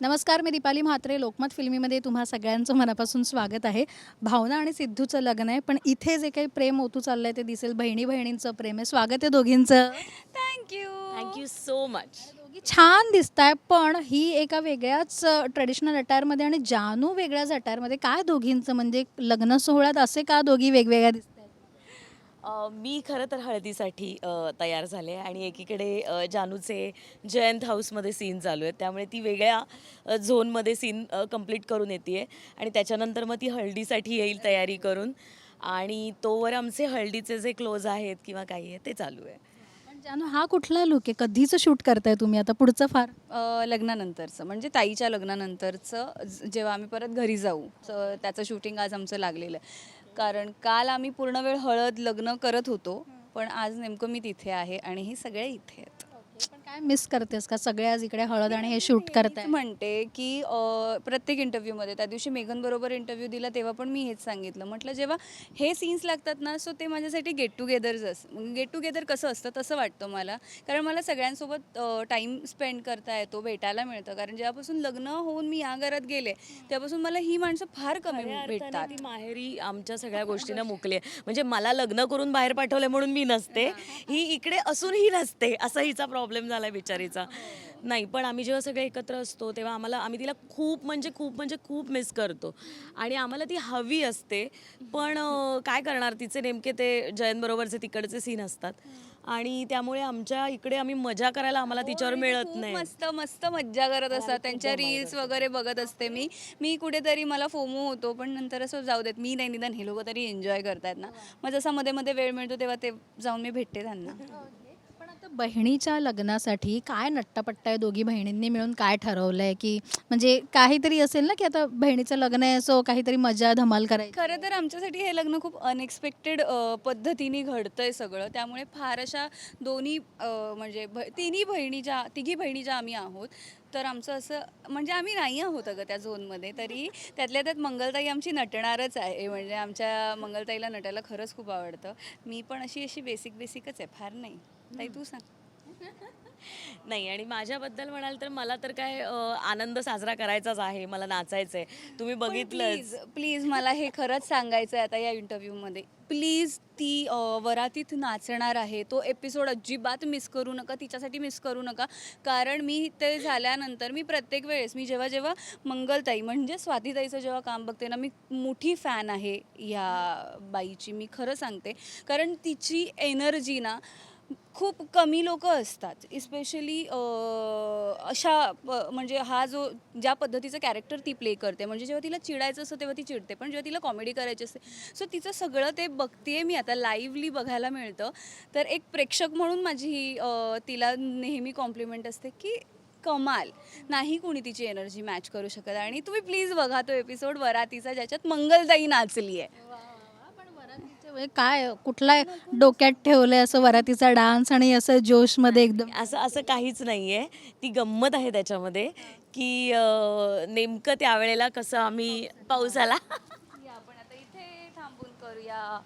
नमस्कार मी दीपाली म्हात्रे. लोकमत फिल्मीमध्ये तुम्हा सगळ्यांचं मनापासून स्वागत आहे. भावना आणि सिद्धूचं लग्न आहे पण इथे जे काही प्रेम ओतू चाललंय ते दिसेल बहिणी बहिणींचं प्रेम आहे. स्वागत आहे दोघींचं. Thank you thank you so much दोघी छान दिसत आहे पण ही एका वेगळ्याच ट्रेडिशनल अटायरमध्ये आणि जानू वेगळ्याच अटायरमध्ये काय दोघींचं? म्हणजे लग्न सोहळ्यात असे का दोघी वेगवेगळ्या दिसत आहेत मी खरं तर हळदीसाठी तयार झाले आणि एकीकडे जानूचे जयंत हाऊसमध्ये सीन चालू आहेत. त्यामुळे ती वेगळ्या झोनमध्ये सीन कंप्लीट करून येते आणि त्याच्यानंतर मग ती हळदीसाठी येईल तयारी करून. आणि तोवर आमचे हळदीचे जे क्लोज आहेत किंवा काही आहे ते चालू आहे. पण जानू हा कुठला लुक आहे? कधीचं शूट करताय तुम्ही? आता पुढचं फार लग्नानंतरचं. म्हणजे ताईच्या लग्नानंतरचं जेव्हा आम्ही परत घरी जाऊ त्याचं शूटिंग आज आमचं लागलेलं आहे. कारण काल आम्ही पूर्ण वेळ हळद लग्न करत होतो पण आज नेमकं मी तिथे आहे आणि हे सगळे इथे आहेत. काय मिस करतेस का? सगळे आज इकडे हळद आणि हे शूट करताय. मीच म्हणते की अ, प्रत्येक इंटरव्ह्यूमध्ये त्या दिवशी मेघन बरोबर इंटरव्ह्यू दिला तेव्हा पण मी हेच सांगितलं. म्हटलं जेव्हा हे सीन्स लागतात ना सो ते माझ्यासाठी गेट टुगेदरच असं गेट टुगेदर कसं असतं तसं वाटतं मला. कारण मला सगळ्यांसोबत टाईम स्पेंड करता येतो भेटायला मिळतं. कारण जेव्हापासून लग्न होऊन मी या घरात गेले तेव्हापासून मला ही माणसं फार कमी खऱ्या भेटतात. ती माहेरी आमच्या सगळ्या गोष्टींना मुकली आहे. म्हणजे मला लग्न करून बाहेर पाठवलंय म्हणून मी नसते. ही. इकडे असूनही नसते असा हिचा प्रॉब्लेम झालाय बिचारीचा नाही पण आम्ही जेव्हा सगळे एकत्र असतो तेव्हा आम्हाला आम्ही तिला खूप म्हणजे खूप म्हणजे खूप मिस करतो. आणि आम्हाला ती हवी असते पण काय करणार तिचे नेमके ते जयंत बरोबरचे तिकडचे सीन असतात. आणि त्यामुळे आमच्या इकडे आम्ही मजा करायला आम्हाला तिच्यावर मिळत नाही. मस्त मस्त मज्जा करत असतात. त्यांच्या रील्स वगैरे बघत असते मी. मी कुठेतरी मला फोमो होतो पण नंतर असं जाऊ देत मी नाही निदान हे लोक तरी एन्जॉय करतायत ना. मग जसा मध्ये मध्ये वेळ मिळतो तेव्हा ते जाऊन मी भेटते त्यांना. आता बहिणीच्या लग्नासाठी काय नट्टापट्टा आहे दोघी बहिणींनी मिळून? काय ठरवलंय की म्हणजे काहीतरी असेल ना की आता बहिणीचं लग्न आहे सो काहीतरी मजा धमाल करायची. खरं तर आमच्यासाठी हे लग्न खूप अनएक्सपेक्टेड पद्धतीने घडतंय सगळं. त्यामुळे फार अशा दोन्ही म्हणजे भ तिन्ही बहिणी ज्या तिघी बहिणी ज्या आम्ही आहोत. तर आमचं असं म्हणजे आम्ही नाही आहोत अगं त्या झोनमध्ये तरी त्यातल्या त्यात मंगलताई आमची नटणारच आहे. म्हणजे आमच्या मंगलताईला नटायला खरंच खूप आवडतं. मी पण अशी अशी बेसिक बेसिकच आहे फार नाही. ताई तू सांग. नाही आणि माझ्याबद्दल म्हणाल तर मला तर काय अं, आनंद साजरा करायचाच आहे मला नाचायचं आहे तुम्ही बघितलंच. प्लीज प्लीज मला हे खरंच सांगायचं आहे आता या इंटरव्ह्यूमध्ये प्लीज ती अ, वरातीत नाचणार आहे. तो एपिसोड अजिबात मिस करू नका तिच्यासाठी मिस करू नका. कारण मी ते झाल्यानंतर मी प्रत्येक वेळेस मी जेव्हा जेव्हा मंगलताई म्हणजे स्वातीताईचं जेव्हा काम बघते ना मी मोठी फॅन आहे ह्या बाईची मी खरं सांगते. कारण तिची एनर्जी ना खूप कमी लोक असतात. इस्पेशली अशा म्हणजे हा जो ज्या पद्धतीचं कॅरेक्टर ती प्ले करते. म्हणजे जेव्हा तिला चिडायचं असतं तेव्हा ती चिडते. पण जेव्हा तिला कॉमेडी करायची असते सो तिचं सगळं ते बघते मी आता. लाईव्हली बघायला मिळतं. तर एक प्रेक्षक म्हणून माझी ही तिला नेहमी कॉम्प्लिमेंट असते की कमाल. नाही कोणी तिची एनर्जी मॅच करू शकत. आणि तुम्ही प्लीज बघा तो एपिसोड वरातीचा ज्याच्यात मंगलताई नाचली आहे म्हणजे काय कुठला डोक्यात ठेवलंय असं वरातीचा डान्स आणि असं जोशमध्ये एकदम? असं असं काहीच नाही आहे ती गंमत आहे त्याच्यामध्ये की अं, नेमकं त्यावेळेला कसं आम्ही पाऊस आला. आपण आता इथे थांबून करूया.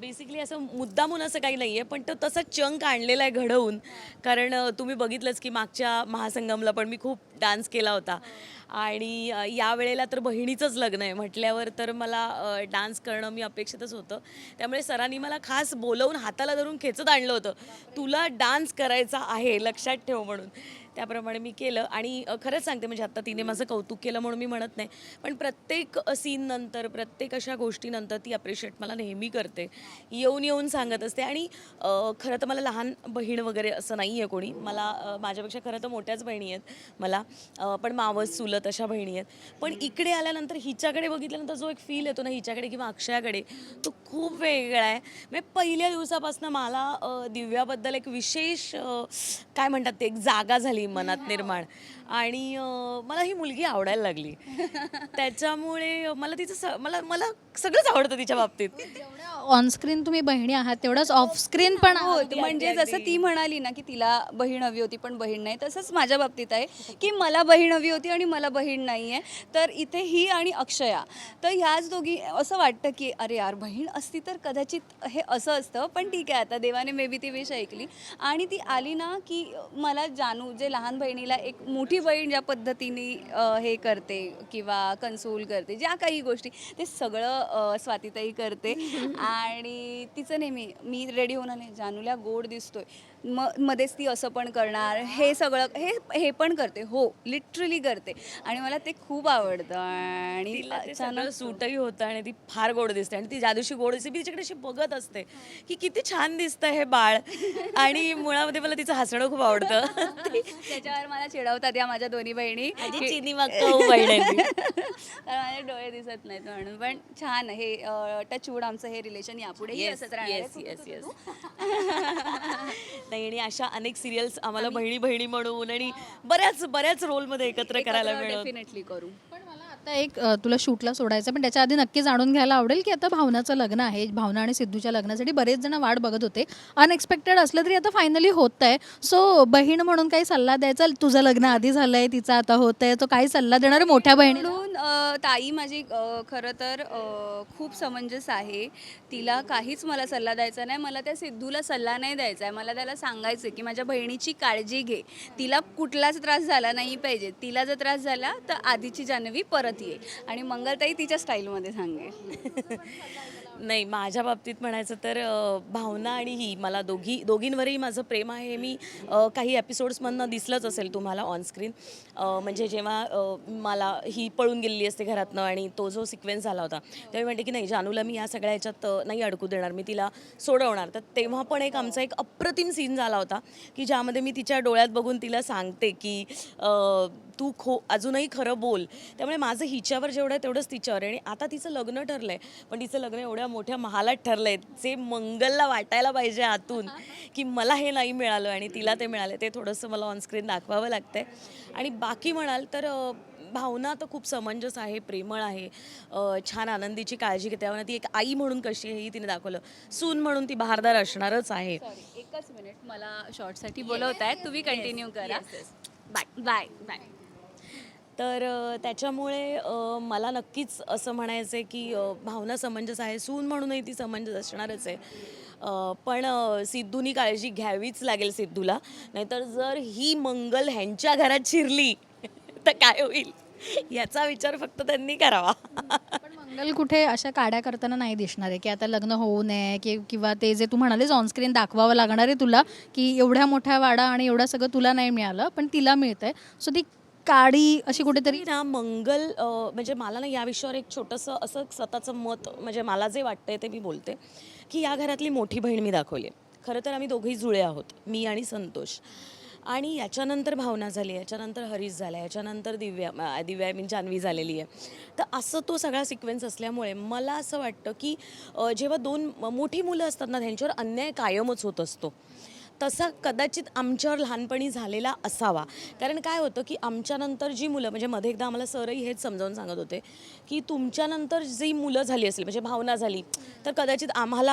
बेसिकली असं मुद्दामून असं काही नाही आहे पण तो तसा चंक आणलेला आहे घडवून. कारण तुम्ही बघितलंच की मागच्या महासंगमला पण मी खूप डान्स केला होता. आणि यावेळेला या वेळेला तर बहिणीचंच लग्न आहे. म्हटल्यावर तर मला डान्स करणं मी अपेक्षितच होतं. त्यामुळे सरांनी मला खास बोलवून हाताला धरून खेचत आणलं होतं. तुला डान्स करायचा आहे लक्षात ठेव म्हणून. त्याप्रमाणे मी केलं. आणि खरंच सांगते म्हणजे आत्ता तिने माझं कौतुक केलं म्हणून मी म्हणत नाही. पण प्रत्येक सीन नंतर प्रत्येक अशा गोष्टीनंतर ती अप्रिशिएट मला नेहमी करते. येऊन येऊन सांगत असते. आणि खरं तर मला लहान बहीण वगैरे असं नाही आहे कोणी. मला माझ्यापेक्षा खरं तर मोठ्याच बहिणी आहेत मला. पण मावस चुलत अशा बहिणी आहेत. पण इकडे आल्यानंतर हिच्याकडे बघितल्यानंतर जो एक फील येतो ना हिच्याकडे किंवा अक्षयाकडे तो खूप वेगळा आहे. म्हणजे पहिल्या दिवसापासून मला दिव्याबद्दल एक विशेष काय म्हणतात ते एक जागा झाली. मनात निर्माण. आणि मला ही मुलगी आवडायला लागली. त्याच्यामुळे मला तिचं स- मला मला सगळंच आवडतं तिच्या बाबतीत. ऑनस्क्रीन तुम्ही बहिणी आहात तेवढंच ऑफ स्क्रीन पण आहात. हो म्हणजे जसं ती म्हणाली ना की तिला बहीण हवी होती पण बहीण नाही तसंच माझ्या बाबतीत आहे की मला बहीण हवी होती आणि मला बहीण नाही आहे. तर इथे ही आणि अक्षया. तर ह्याच दोघी असं वाटतं की अरे यार बहीण असती तर कदाचित हे असं असतं पण ठीक आहे आता देवाने मे बी ती विष ऐकली. आणि ती आली ना की मला जानू जे लहान बहिणीला एक मोठी बहीण ज्या पद्धतीने हे करते किंवा कन्सोल करते ज्या काही गोष्टी ते सगळं स्वातीताई करते. आणि तिचं नेहमी मी रेडी होणार नाही जानूला गोड दिसतोय. म मध्येच ती असं पण करणार. हे सगळं हे हे पण करते. हो लिटरली करते. आणि मला ते खूप आवडतं. आणि अचानक सूटही होतं आणि ती फार गोड दिसते. आणि ती ज्या दिवशी गोड दिसते मी तिच्याकडे अशी बघत असते की किती छान दिसतं हे बाळ. आणि मुळामध्ये मला तिचं हसणं खूप आवडतं. त्याच्यावर मला चिडवतात या माझ्या दोन्ही बहिणी. चिनी बहीण माझे डोळे दिसत नाहीत म्हणून. पण छान हे टचवूड आमचं हे रिलेशन यापुढेही असंच राहणार. नाही आणि अशा अनेक सिरियल्स आम्हाला बहिणी बहिणी म्हणून आणि बऱ्याच बऱ्याच रोलमध्ये एकत्र करायला मिळत. डेफिनेटली करू. पण मला आता एक अ, तुला शूटला सोडायचं पण त्याच्या आधी नक्की जाणून घ्यायला आवडेल की आता भावनाचं लग्न आहे. भावना आणि सिद्धूच्या लग्नासाठी बरेच जण वाट बघत होते. अनएक्सपेक्टेड असलं तरी आता फायनली होत आहे सो बहीण म्हणून काही सल्ला द्यायचा? तुझं लग्न आधी झालंय तिचं आता होत आहे तो काही सल्ला देणार? मोठ्या बहिणीला? ताई माझी खरं तर खूप समंजस आहे. तिला काहीच मला सल्ला द्यायचा नाही. मला त्या सिद्धूला सल्ला नाही द्यायचा आहे. मला त्याला सांगायचं की माझ्या बहिणीची काळजी घे. तिला कुठलाच त्रास झाला नाही पाहिजे. तिला जर त्रास झाला तर आधीची जान्हवी परत ये. आणि मंगलताई तिच्या स्टाईलमध्ये सांगेल. नाही माझ्या बाबतीत म्हणायचं तर भावना आणि ही मला दोघी दोघींवरही माझं प्रेम आहे हे मी काही एपिसोड्समधनं दिसलंच असेल तुम्हाला ऑनस्क्रीन म्हणजे जेव्हा मला ही पळून गेलेली असते घरातनं आणि तो जो सिक्वेन्स झाला होता तेव्हा म्हणते की नाही जानूला मी या सगळ्या ह्याच्यात नाही अडकू देणार मी तिला सोडवणार. तर तेव्हा पण एक आमचा एक अप्रतिम सीन झाला होता की ज्यामध्ये मी तिच्या डोळ्यात बघून तिला सांगते की तू खो अजूनही खरं बोल. त्यामुळे माझं हिच्यावर जेवढं आहे तेवढंच तिच्यावर आहे. आणि आता तिचं लग्न ठरलं आहे पण तिचं लग्न एवढ्या मोठ्या महालात ठरलंय जे मंगलला वाटायला पाहिजे आतून की मला हे नाही मिळालं आणि तिला ते मिळालं. ते थोडंसं मला ऑनस्क्रीन दाखवावं लागतं आहे आणि बाकी म्हणाल तर भावना तर खूप समंजस आहे प्रेमळ आहे. अ, छान आनंदीची काळजी घेते. त्यामुळे ती एक आई म्हणून कशी आहे हे तिने दाखवलं. सून म्हणून ती बहारदार असणारच आहे. सॉरी एकच मिनिट मला शॉर्टसाठी बोलवत आहे तुम्ही कंटिन्यू करा. बाय बाय बाय तर अ, त्याच्यामुळे अ, मला नक्कीच असं म्हणायचं आहे की अ, भावना समंजस आहे. सून म्हणूनही ती समंजस असणारच आहे. अ, पण अ, सिद्धूनी काळजी घ्यावीच लागेल सिद्धूला. नाहीतर जर ही मंगल ह्यांच्या घरात शिरली तर काय होईल? याचा विचार फक्त त्यांनी करावा. पण मंगल कुठे अशा काड्या करताना नाही दिसणार आहे की आता लग्न होऊ नये की किंवा ते जे तू म्हणालेस ऑनस्क्रीन दाखवावं लागणार आहे तुला की एवढ्या मोठ्या वाडा आणि एवढं सगळं तुला नाही मिळालं पण तिला मिळतंय. सो ती काडी अशी कुठेतरी तरी ना मंगल म्हणजे मला ना या विषयावर एक छोटंसं असं स्वतःचं मत म्हणजे मला जे वाटतंय ते मी बोलते की या घरातली मोठी बहीण मी दाखवली खरं तर आम्ही दोघेही जुळे आहोत मी आणि संतोष. आणि याच्यानंतर भावना झाली याच्यानंतर हरीश झाला याच्यानंतर दिव्या दिव्या मी जान्हवी झालेली आहे. तर असं तो सगळा सिक्वेन्स असल्यामुळे मला असं वाटतं की जेव्हा दोन मोठी मुलं असतात ना त्यांच्यावर अन्याय कायमच होत असतो तसा कदाचित आमच्यावर लहानपणी झालेला असावा. कारण काय होतं की आमच्यानंतर जी मुलं म्हणजे मध्ये एकदा आम्हाला सरही हेच समजावून सांगत होते की तुमच्यानंतर जी मुलं झाली असेल म्हणजे भावना झाली तर कदाचित आम्हाला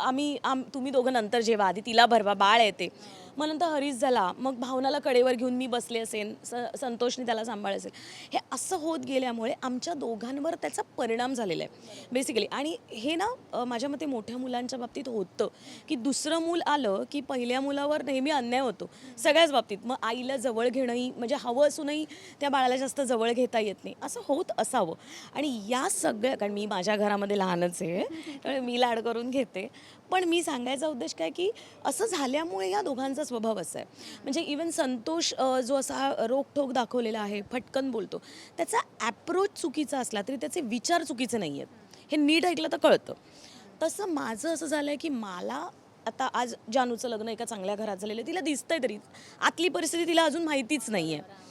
आम्ही आम तुम्ही दोघं नंतर जेव्हा आधी तिला भरवा बाळ येते मग नंतर हरीश झाला मग भावनाला कडेवर घेऊन मी बसले असेन स संतोषने त्याला सांभाळ असेल हे असं होत गेल्यामुळे आमच्या दोघांवर त्याचा परिणाम झालेला आहे बेसिकली आणि हे ना माझ्या मते मोठ्या मुलांच्या बाबतीत होतं की दुसरं मूल आलं की पहिल्या मुलावर नेहमी अन्याय होतो सगळ्याच बाबतीत. मग आईला जवळ घेणंही म्हणजे हवं असूनही त्या बाळाला जास्त जवळ घेता येत नाही असं होत असावं. आणि या सगळ्या कारण मी माझ्या घरामध्ये लहानच आहे त्यामुळे मी लाड करून घेते. पण मी सांगायचा उद्देश काय की असं झाल्यामुळे या दोघांचा स्वभाव असा आहे. म्हणजे इवन संतोष जो असा रोखठोक दाखवलेला आहे फटकन बोलतो त्याचा ॲप्रोच चुकीचा असला तरी त्याचे विचार चुकीचे नाही आहेत. हे नीट ऐकलं तर कळतं. तसं माझं असं झालं आहे की मला आता आज जानूचं लग्न एका चांगल्या घरात झालेलं आहे. तिला दिसतंय तरी. आतली परिस्थिती तिला अजून माहितीच नाही आहे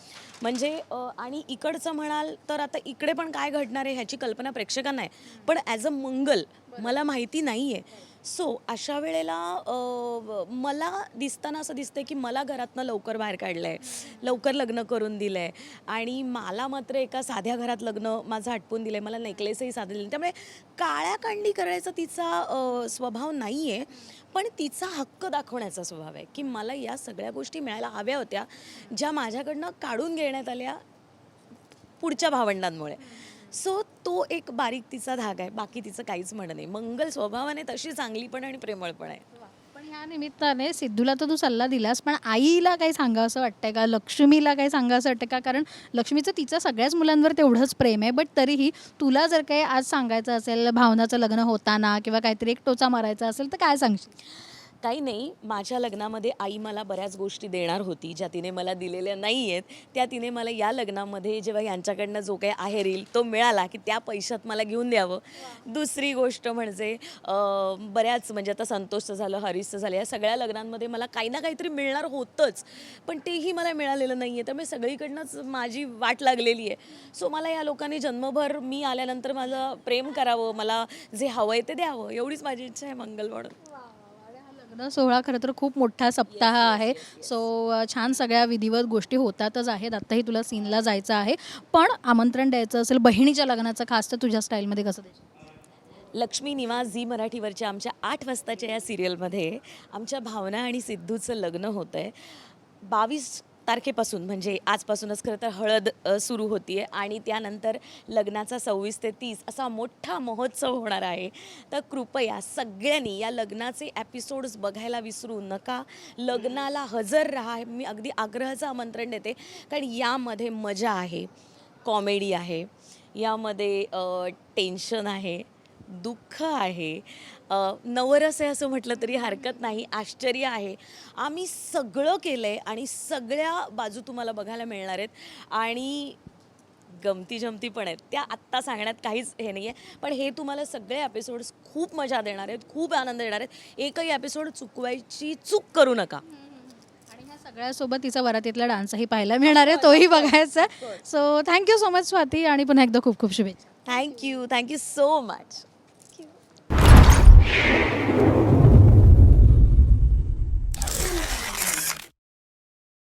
म्हणजे आणि इकडचं म्हणाल तर आता इकडे पण काय घडणार आहे ह्याची कल्पना प्रेक्षकांना आहे. पण ॲज अ मंगल मला माहिती नाही आहे सो अशा वेळेला अ, मला दिसताना असं दिसतंय की मला घरातनं लवकर बाहेर काढलं आहे लवकर लग्न करून दिलं आहे आणि मला मात्र एका साध्या घरात लग्न माझं आटपून दिलं आहे मला नेकलेसही साधे दिले त्यामुळे काळ्या कांडी करायचा तिचा अ, स्वभाव नाही आहे पण तिचा हक्क दाखवण्याचा स्वभाव आहे की मला या सगळ्या गोष्टी मिळायला हव्या होत्या ज्या माझ्याकडनं काढून घेण्यात आल्या पुढच्या भावंडांमुळे. सो तो एक बारीक तिचा धागा आहे बाकी तिचं काहीच म्हणणं नाही. मंगल स्वभावाने तशी चांगली पण आणि प्रेमळ पण आहे. पण ह्या निमित्ताने सिद्धूला तर तू सल्ला दिलास पण आईला काही सांगा असं वाटतंय का? लक्ष्मीला काही सांगा असं वाटतं का? कारण लक्ष्मीचं तिचं सगळ्याच मुलांवर तेवढंच प्रेम आहे बट तरीही तुला जर काही आज सांगायचं असेल भावनाचं लग्न होताना किंवा काहीतरी एक टोचा मारायचा असेल तर काय सांगशील? काही नाही माझ्या लग्नामध्ये आई मला बऱ्याच गोष्टी देणार होती ज्या तिने मला दिलेल्या नाही आहेत त्या तिने मला या लग्नामध्ये जेव्हा यांच्याकडनं जो काही आहे रील तो मिळाला की त्या पैशात मला घेऊन द्यावं. दुसरी गोष्ट म्हणजे बऱ्याच म्हणजे आता संतोषचं झालं हरीशचं झालं या सगळ्या लग्नांमध्ये मला काही ना काहीतरी मिळणार होतंच. पण तेही मला मिळालेलं नाही आहे त्यामुळे सगळीकडनंच माझी वाट लागलेली आहे. सो मला या लोकांनी जन्मभर मी आल्यानंतर माझं प्रेम करावं मला जे हवं आहे ते द्यावं एवढीच माझी इच्छा आहे मंगल म्हणून लग्न सोहळा खरं तर खूप मोठा सप्ताह आहे. सो छान सगळ्या विधिवत गोष्टी होतातच आहेत. आत्ताही तुला सीनला जायचं आहे. पण आमंत्रण द्यायचं असेल बहिणीच्या लग्नाचं खास तर तुझ्या स्टाईलमध्ये कसं द्यायचं लक्ष्मी निवास झी मराठीवरच्या आमच्या आठ वाजताच्या या सिरियलमध्ये आमच्या भावना आणि सिद्धूचं लग्न होतं आहे बावीस तारखेपासून म्हणजे आजपासूनच खरं तर हळद सुरू होती आहे आणि त्यानंतर लग्नाचा सव्वीस ते तीस असा मोठा महोत्सव होणार आहे. तर कृपया सगळ्यांनी या लग्नाचे एपिसोड्स बघायला विसरू नका. लग्नाला हजर राहा मी अगदी आग्रहाचं आमंत्रण देते कारण यामध्ये मजा आहे कॉमेडी आहे यामध्ये टेन्शन आहे दुःख आहे. नवरस आहे असं म्हटलं तरी हरकत नाही आश्चर्य आहे. आम्ही सगळं केलं आहे आणि सगळ्या बाजू तुम्हाला बघायला मिळणार आहेत. आणि गमती जमती पण आहेत. त्या आत्ता सांगण्यात काहीच हे नाही आहे पण हे तुम्हाला सगळे एपिसोड्स खूप मजा देणार आहेत खूप आनंद देणार आहेत. एकही एपिसोड चुकवायची चूक करू नका. आणि ह्या सगळ्यासोबत तिचा वरातीतला डान्सही पाहायला मिळणार आहे तोही बघायचा. So thank you so much Swati आणि पुन्हा एकदा खूप खूप शुभेच्छा. Thank you thank you so much Thank you.